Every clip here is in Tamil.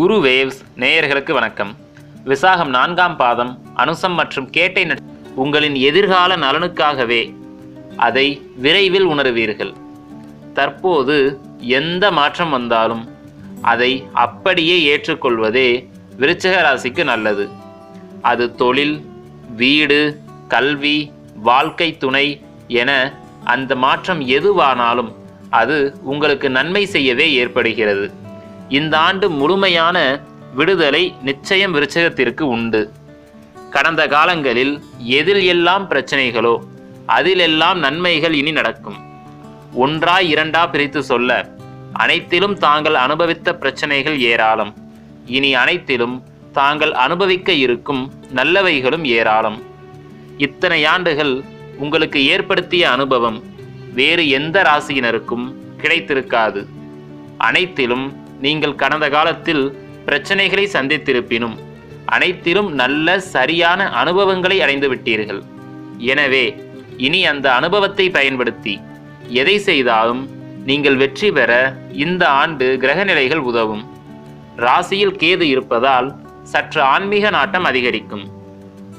குரு வேவ்ஸ் நேயர்களுக்கு வணக்கம். விசாகம் நான்காம் பாதம் அனுசம் மற்றும் கேட்டை நட்- உங்களின் எதிர்கால நலனுக்காகவே அதை விரைவில் உணருவீர்கள். தற்போது எந்த மாற்றம் வந்தாலும் அதை அப்படியே ஏற்றுக்கொள்வதே விருச்சக ராசிக்கு நல்லது. அது தொழில் வீடு கல்வி வாழ்க்கை துணை என அந்த மாற்றம் எதுவானாலும் அது உங்களுக்கு நன்மை செய்யவே ஏற்படுகிறது. இந்த ஆண்டு முழுமையான விடுதலை நிச்சயம் விருச்சகத்திற்கு உண்டு. கடந்த காலங்களில் எதில் எல்லாம் பிரச்சனைகளோ அதிலெல்லாம் நன்மைகள் இனி நடக்கும். ஒன்றா இரண்டா பிரித்து சொல்ல அனைத்திலும் தாங்கள் அனுபவித்த பிரச்சனைகள் ஏராளம். இனி அனைத்திலும் தாங்கள் அனுபவிக்க இருக்கும் நல்லவைகளும் ஏராளம். இத்தனை ஆண்டுகள் உங்களுக்கு ஏற்படுத்திய அனுபவம் வேறு எந்த ராசியினருக்கும் கிடைத்திருக்காது. அனைத்திலும் நீங்கள் கடந்த காலத்தில் பிரச்சனைகளை சந்தித்திருப்பினும் அனைத்திலும் நல்ல சரியான அனுபவங்களை அடைந்து விட்டீர்கள். எனவே இனி அந்த அனுபவத்தை பயன்படுத்தி எதை செய்தாலும் நீங்கள் வெற்றி பெற இந்த ஆண்டு கிரகநிலைகள் உதவும். ராசியில் கேது இருப்பதால் சற்று ஆன்மீக நாட்டம் அதிகரிக்கும்.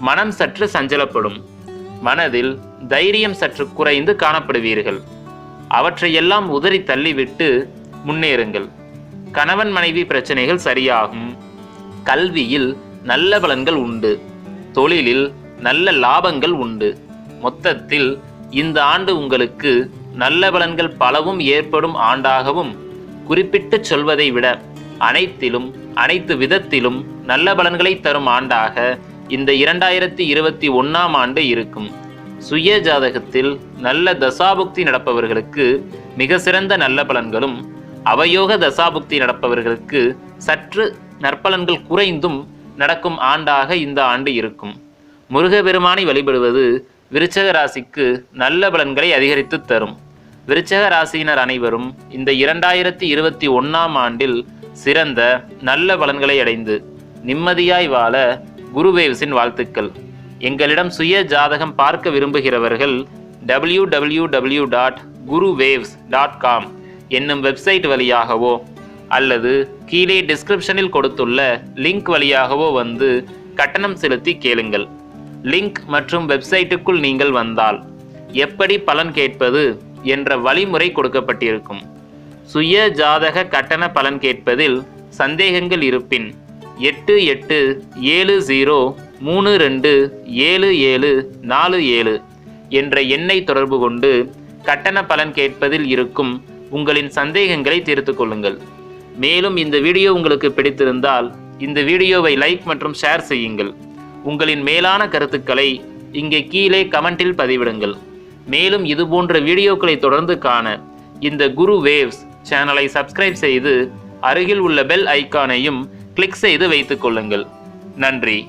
மனம் சற்று சஞ்சலப்படும். மனதில் தைரியம் சற்று குறைந்து காணப்படுவீர்கள். அவற்றையெல்லாம் உதறி தள்ளிவிட்டு முன்னேறுங்கள். கணவன் மனைவி பிரச்சனைகள் சரியாகும். கல்வியில் நல்ல பலன்கள் உண்டு. தொழிலில் நல்ல லாபங்கள் உண்டு. மொத்தத்தில் இந்த ஆண்டு உங்களுக்கு நல்ல பலன்கள் பலவும் ஏற்படும் ஆண்டாகவும் குறிப்பிட்டு சொல்வதை விட அனைத்திலும் அனைத்து விதத்திலும் நல்ல பலன்களை தரும் ஆண்டாக இந்த இரண்டாயிரத்தி இருபத்தி ஒன்றாம் ஆண்டு இருக்கும். சுய ஜாதகத்தில் நல்ல தசாபுக்தி நடப்பவர்களுக்கு மிக சிறந்த நல்ல பலன்களும் அவயோக தசாபுக்தி நடப்பவர்களுக்கு சற்று நற்பலன்கள் குறைந்தும் நடக்கும் ஆண்டாக இந்த ஆண்டு இருக்கும். முருகபெருமானை வழிபடுவது விருச்சக ராசிக்கு நல்ல பலன்களை அதிகரித்து தரும். விருச்சக ராசியினர் அனைவரும் இந்த இரண்டாயிரத்தி இருபத்தி ஒன்னாம் ஆண்டில் சிறந்த நல்ல பலன்களை அடைந்து நிம்மதியாய் வாழ குருவேவ்ஸின் வாழ்த்துக்கள். எங்களிடம் சுய ஜாதகம் பார்க்க விரும்புகிறவர்கள் W W W dot Guruwaves dot com என்னும் வெப்சைட் வழியாகவோ அல்லது கீழே டிஸ்கிரிப்ஷனில் கொடுத்துள்ள லிங்க் வழியாகவோ வந்து கட்டணம் செலுத்தி கேளுங்கள். லிங்க் மற்றும் வெப்சைட்டுக்குள் நீங்கள் வந்தால் எப்படி பலன் கேட்பது என்ற வழிமுறை கொடுக்கப்பட்டிருக்கும். சுய ஜாதக கட்டண பலன் கேட்பதில் சந்தேகங்கள் இருப்பின் எட்டு எட்டு ஏழு ஜீரோ மூணு ரெண்டு ஏழு ஏழு நாலு ஏழு என்ற எண்ணை தொடர்பு கொண்டு கட்டண பலன் கேட்பதில் இருக்கும் உங்களின் சந்தேகங்களை தீர்த்து கொள்ளுங்கள். மேலும் இந்த வீடியோ உங்களுக்கு பிடித்திருந்தால் இந்த வீடியோவை லைக் மற்றும் ஷேர் செய்யுங்கள். உங்களின் மேலான கருத்துக்களை இங்கே கீழே கமெண்டில் பதிவிடுங்கள். மேலும் இதுபோன்ற வீடியோக்களை தொடர்ந்து காண இந்த குரு வேவ்ஸ் சேனலை சப்ஸ்கிரைப் செய்து அருகில் உள்ள பெல் ஐகானையும் கிளிக் செய்து வைத்துக் கொள்ளுங்கள். நன்றி.